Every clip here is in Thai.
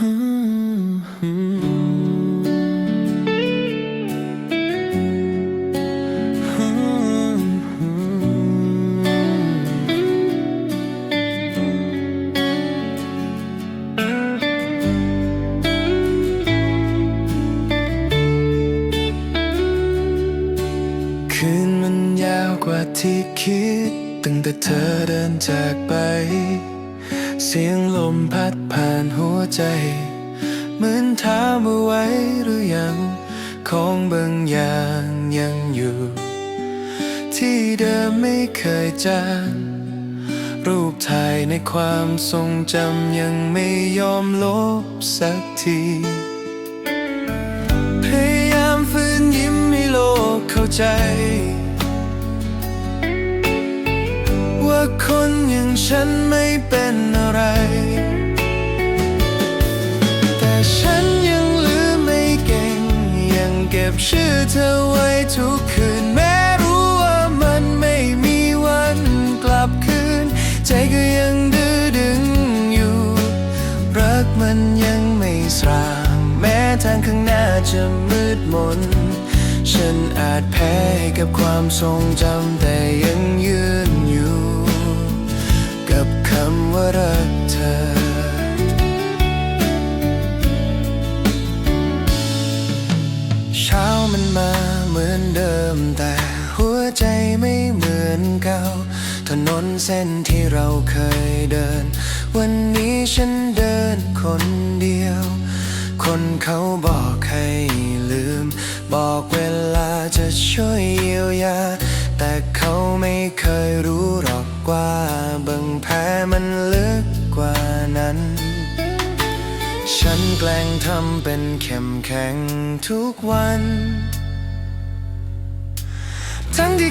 คืนมันยาวกว่าที่คิด ตั้งแต่เธอเดินจากไป เสียงลมพัดผ่านหัวใจ เหมือนถามว่าไว้หรือยัง ของบางอย่างยังอยู่ ที่เดิมไม่เคยจางรูปถ่ายในความทรงจำยังไม่ยอมลบสักที พยายามฝืนยิ้มให้โลกเข้าใจ คนอย่างฉันไม่เป็นอะไร แต่ฉันยังลืมไม่เก่ง ยังเก็บชื่อเธอไว้ทุกคืนแม้รู้ว่ามันไม่มีวันกลับคืน ใจก็ยังดื้อดึงอยู่ รักมันยังไม่สรางแม้ทางข้างหน้าจะมืดมน ฉันอาจแพ้กับความทรงจำแต่ มแต่หัวใจไม่เหมือนเก่า ถนนเส้นที่เราเคยเดิน วันนี้ฉันเดินคนเดียว คนเขาบอกให้ลืม บอกเวลาจะช่วยเยียวยา แต่เขาไม่เคยรู้หรอกว่าบิ่งแพ้มันลึกกว่านั้นฉันแกล้งทำเป็นเข้มแข็งทุกวัน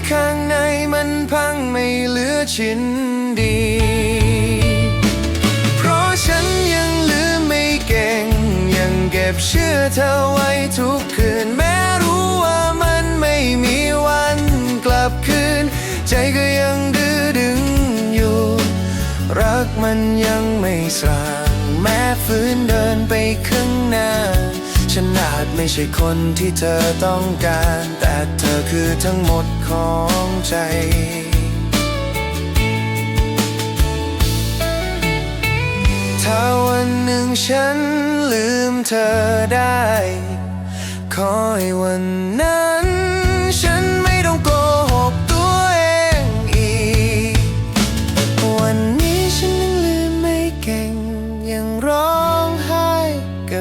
ข้างในมันพังไม่เหลือชิ้นดี เพราะฉันยังลืมไม่เก่ง ยังเก็บเชื่อเธอไว้ทุกคืน แม้รู้ว่ามันไม่มีวันกลับคืน ใจก็ยังดื้อดึงอยู่ รักมันยังไม่สรางแม้ฝืนเดินไปข้างหน้า ฉันอาจไม่ใช่คนที่เธอต้องการ แต่เธอคือทั้งหมดของใจถ้าวันหนึ่งฉันลืมเธอได้ขอให้วันนั้น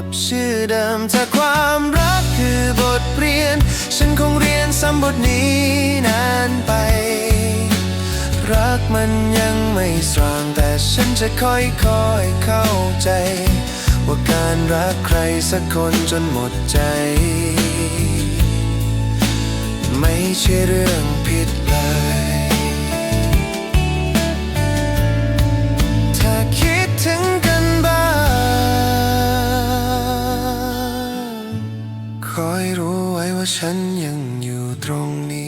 กับชื่อเดิมถ้าความรักคือบทเรียน ฉันคงเรียนซ้ำบทนี้นานไป รักมันยังไม่สว่างแต่ฉันจะค่อยๆเข้าใจ ว่าการรักใครสักคนจนหมดใจ ไม่ใช่เรื่อง ฉันยังอยู่ตรงนี้